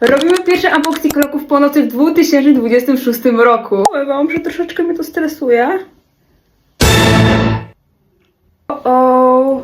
Robimy pierwszy unboxing kroków po nocy w 2026 roku. Powiem że troszeczkę mnie to stresuje. O, o.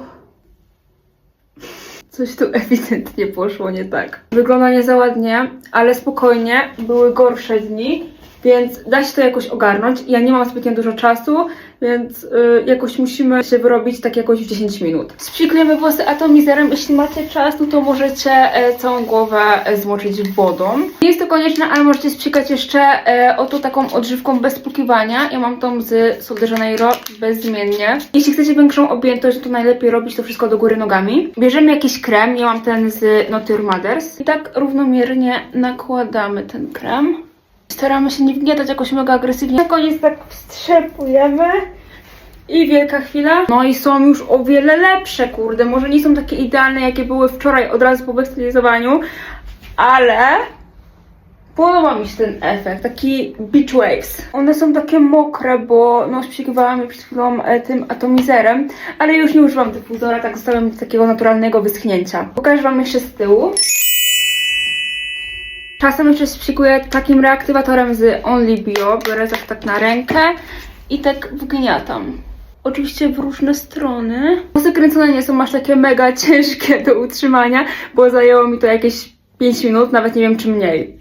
Coś tu ewidentnie poszło nie tak. Wygląda nie za ładnie, ale spokojnie, były gorsze dni, więc da się to jakoś ogarnąć. Ja nie mam zbytnio dużo czasu, więc y, jakoś musimy się wyrobić tak jakoś w 10 minut. Sprzykujemy włosy atomizerem. Jeśli macie czas, no to możecie e, całą głowę e, zmoczyć wodą. Nie jest to konieczne, ale możecie sprzykać jeszcze e, oto taką odżywką bez spłukiwania. Ja mam tą z Sol de Janeiro bezmiennie. Jeśli chcecie większą objętość, to najlepiej robić to wszystko do góry nogami. Bierzemy jakiś krem, ja mam ten z Nature Mothers. I tak równomiernie nakładamy ten krem. Staramy się nie wgniatać jakoś mega agresywnie. Na koniec tak wstrzepujemy. I wielka chwila. No i są już o wiele lepsze, kurde. Może nie są takie idealne, jakie były wczoraj od razu po wystylizowaniu, ale podoba mi się ten efekt, taki beach waves. One są takie mokre, bo no sprzykowałam je przed chwilą e, tym atomizerem, ale już nie używam dyfuzora, tak zostawiam takiego naturalnego wyschnięcia. Pokażę Wam jeszcze z tyłu. Czasem jeszcze sprzykuję takim reaktywatorem z Only Bio. Biorę tak, tak na rękę i tak wgniatam. Oczywiście w różne strony. Włosy kręcone nie są aż takie mega ciężkie do utrzymania, bo zajęło mi to jakieś 5 minut, nawet nie wiem czy mniej.